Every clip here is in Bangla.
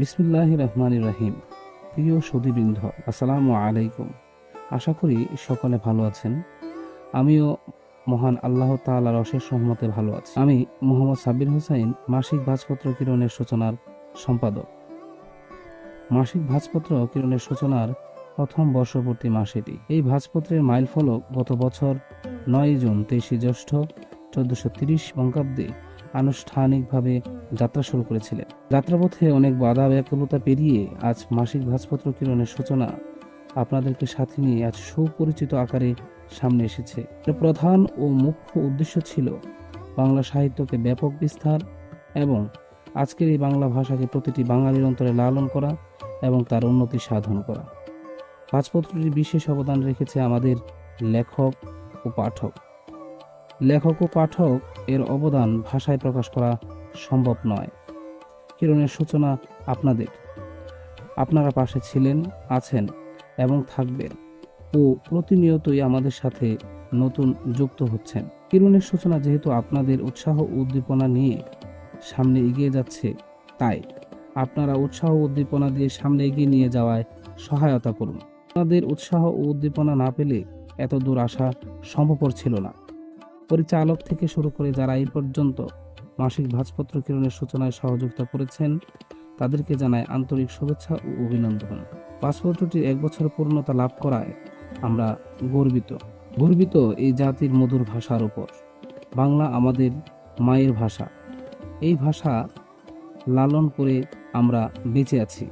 বিসমিল্লাহ রহমান রহিম প্রিয় সুদীবৃন্দ আসসালামু আলাইকুম। আশা করি সকলে ভালো আছেন। আমিও মহান আল্লাহ তাআলার অশেষ সহমতে ভালো আছি। আমি মোহাম্মদ সাব্বির হোসাইন, মাসিক ভাজপত্র কিরণের সূচনার সম্পাদক। মাসিক ভাজপত্র কিরণের সূচনার প্রথম বর্ষপূর্তি মাস এটি এই ভাজপত্রের মাইল ফলক গত বছর নয় জুন তেইশে জ্যৈষ্ঠ চোদ্দশো তিরিশ বঙ্গাব্দে আনুষ্ঠানিকভাবে যাত্রা শুরু করেছিলেন। যাত্রাপথে অনেক বাধা ব্যাকুলতা পেরিয়ে আজ মাসিক ভাজপত্র কিরণের সূচনা আপনাদেরকে সাথে নিয়ে আজ সুপরিচিত আকারে সামনে এসেছে। প্রধান ও মুখ্য উদ্দেশ্য ছিল বাংলা সাহিত্যকে ব্যাপক বিস্তার এবং আজকের এই বাংলা ভাষাকে প্রতিটি বাঙালির অন্তরে লালন করা এবং তার উন্নতি সাধন করা। ভাজপত্রটি বিশেষ অবদান রেখেছে আমাদের লেখক ও পাঠক। লেখক ও পাঠক এর অবদান ভাষায় প্রকাশ করা সম্ভব নয়। কিরণের সূচনা আপনাদের। আপনারা পাশে ছিলেন, আছেন এবং থাকবেন ও প্রতিনিয়তই আমাদের সাথে নতুন যুক্ত হচ্ছেন। কিরণের সূচনা যেহেতু আপনাদের উৎসাহ উদ্দীপনা নিয়ে সামনে এগিয়ে যাচ্ছে, তাই আপনারা উৎসাহ উদ্দীপনা দিয়ে সামনে এগিয়ে নিয়ে যাওয়ায় সহায়তা করুন। আপনাদের উৎসাহ ও উদ্দীপনা না পেলে এত দূর আসা সম্ভবপর ছিল না। পরিচালক থেকে শুরু করে যারা এই পর্যন্ত মাসিক ভাজপত্র কিরণের সূচনায় সহযোগিতা করেছেন, তাদেরকে জানায় আন্তরিক শুভেচ্ছা ও অভিনন্দন। পাসপোর্টটির এক বছর পূর্ণতা লাভ করায় আমরা গর্বিত। গর্বিত এই জাতির মধুর ভাষার উপর। বাংলা আমাদের মায়ের ভাষা। এই ভাষা লালন করে আমরা বেঁচে আছি।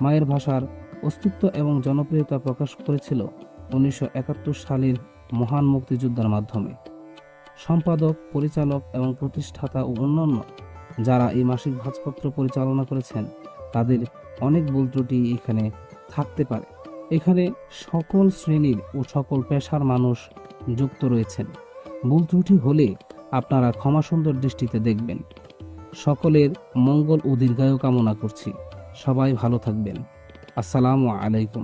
মায়ের ভাষার অস্তিত্ব এবং জনপ্রিয়তা প্রকাশ করেছিল উনিশশো একাত্তর সালের মহান মুক্তিযোদ্ধার মাধ্যমে। সম্পাদক, পরিচালক এবং প্রতিষ্ঠাতা ও অন্যান্য যারা এই মাসিক ভাজপত্র পরিচালনা করেছেন, তাদের অনেক ভুল ত্রুটি এখানে থাকতে পারে। এখানে সকল শ্রেণির ও সকল পেশার মানুষ যুক্ত রয়েছেন। ভুল ত্রুটি হলে আপনারা ক্ষমা সুন্দর দৃষ্টিতে দেখবেন। সকলের মঙ্গল ও দীর্ঘায়ু কামনা করছি। সবাই ভালো থাকবেন। আসসালামু আলাইকুম।